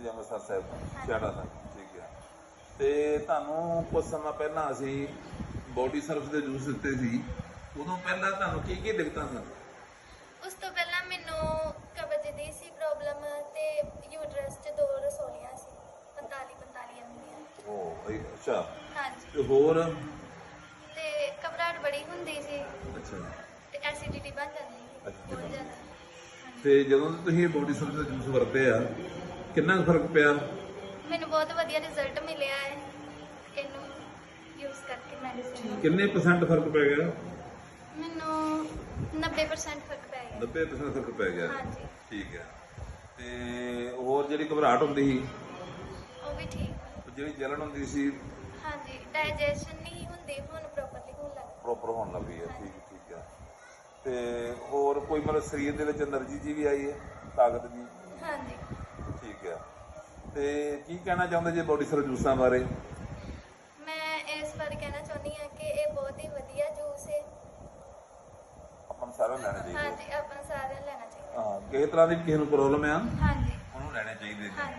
ਸ੍ਰੀ ਅੰਮ੍ਰਿਤਸਰ ਸਾਹਿਬ ਛਿਆੜਾ ਸਾਹਿਬ ਠੀਕ ਹੈ। ਤੇ ਤੁਹਾਨੂੰ ਕੁਝ ਸਮਾਂ ਪਹਿਲਾਂ ਅਸੀਂ ਬੋਡੀ ਸਰਵਿਸ ਦੇ ਜੂਸ ਦਿੱਤੇ ਸੀ। ਉਦੋਂ ਪਹਿਲਾਂ ਤੁਹਾਨੂੰ ਕੀ ਕੀ ਦਿੱਕਤਾਂ ਸਨ? ਉਸ ਤੋਂ ਪਹਿਲਾਂ ਮੈਨੂੰ ਕਬਜ਼ ਦੀ ਸੀ ਪ੍ਰੋਬਲਮ ਤੇ ਯੂਟਰਸ 'ਚ ਦੋ ਰਸੋਲੀਆਂ ਸੀ 45 45 ਐਮਵੀਆਂ ਉਹ ਇਹ- ਅੱਛਾ। ਹਾਂਜੀ। ਤੇ ਹੋਰ? ਤੇ ਘਬਰਾਹਟ ਬੜੀ ਹੁੰਦੀ ਸੀ। ਅੱਛਾ। ਤੇ ਐਸਿਡਿਟੀ ਬਣ ਜਾਂਦੀ ਸੀ Acidity ਬਹੁਤ ਬਣ ਜ਼ਿਆਦਾ। ਤੇ ਜਦੋਂ ਤੁਸੀਂ ਬੋਡੀ ਸਰਵਿਸ ਦਾ ਜੂਸ ਵਰਤੇ ਆ ਕਿੰਨਾ ਕੁ ਫ਼ਰਕ ਪਿਆ? ਮੈਨੂੰ ਬਹੁਤ ਵਧੀਆ ਰਿਜ਼ਲਟ ਮਿਲਿਆ ਹੈ। ਇਹਨੂੰ ਯੂਜ਼ ਕਰਕੇ ਮੈਡੀਸਿਨ ਕਿੰਨੇ ਪਰਸੈਂਟ ਫ਼ਰਕ ਪੈ ਗਿਆ? ਮੈਨੂੰ 90% ਫ਼ਰਕ ਪੈ ਗਿਆ। 90% ਫ਼ਰਕ ਪੈ ਗਿਆ। ਹਾਂਜੀ। ਠੀਕ ਹੈ। ਤੇ ਹੋਰ ਜਿਹੜੀ ਘਬਰਾਹਟ ਹੁੰਦੀ ਸੀ? ਉਹ ਵੀ ਠੀਕ। ਜਿਹੜੀ ਜਲਨ ਹੁੰਦੀ ਸੀ? ਹਾਂਜੀ। ਡਾਈਜੈਸ਼ਨ ਨਹੀਂ ਹੁੰਦੀ ਹੁਣ ਪ੍ਰੋਪਰਲੀ ਹੋਣ ਲੱਗ ਪ੍ਰੋਪਰ ਹੋਣ ਲੱਗੀ ਹੈ। ਠੀਕ ਠੀਕ ਹੈ। ਤੇ ਹੋਰ ਕੋਈ ਮਤਲਬ ਸਰੀਰ ਦੇ ਵਿੱਚ એનર્ਜੀ ਜੀ ਵੀ ਆਈ ਹੈ? ਤਾਕਤ ਜੀ? ਹਾਂਜੀ। ਠੀਕ ਹੈ। ਤੇ ਕੀ ਕਹਿਣਾ ਚਾਹੁੰਦੇ ਜੀ ਬੋਡੀ ਸਰਵਿਸ ਜੂਸਾਂ ਬਾਰੇ? ਮੈਂ ਇਸ ਬਾਰੇ ਕਹਿਣਾ ਚਾਹੁੰਦੀ ਹਾਂ ਕਿ ਇਹ ਬਹੁਤ ਹੀ ਵਧੀਆ ਜੂਸ ਹੈ। ਆਪਾਂ ਨੂੰ ਸਾਰਿਆਂ ਨੂੰ ਲੈਣਾ ਚਾਹੀਦਾ। ਹਾਂਜੀ ਆਪਾਂ ਸਾਰਿਆਂ ਨੂੰ ਲੈਣਾ ਚਾਹੀਦਾ। ਹਾਂ ਕਿਸੇ ਤਰ੍ਹਾਂ ਦੀ ਕਿਸੇ ਨੂੰ ਪ੍ਰੋਬਲਮ ਆ ਹਾਂਜੀ। ਉਹਨੂੰ ਲੈਣੇ ਚਾਹੀਦੇ ਜੀ। ਹਾਂਜੀ।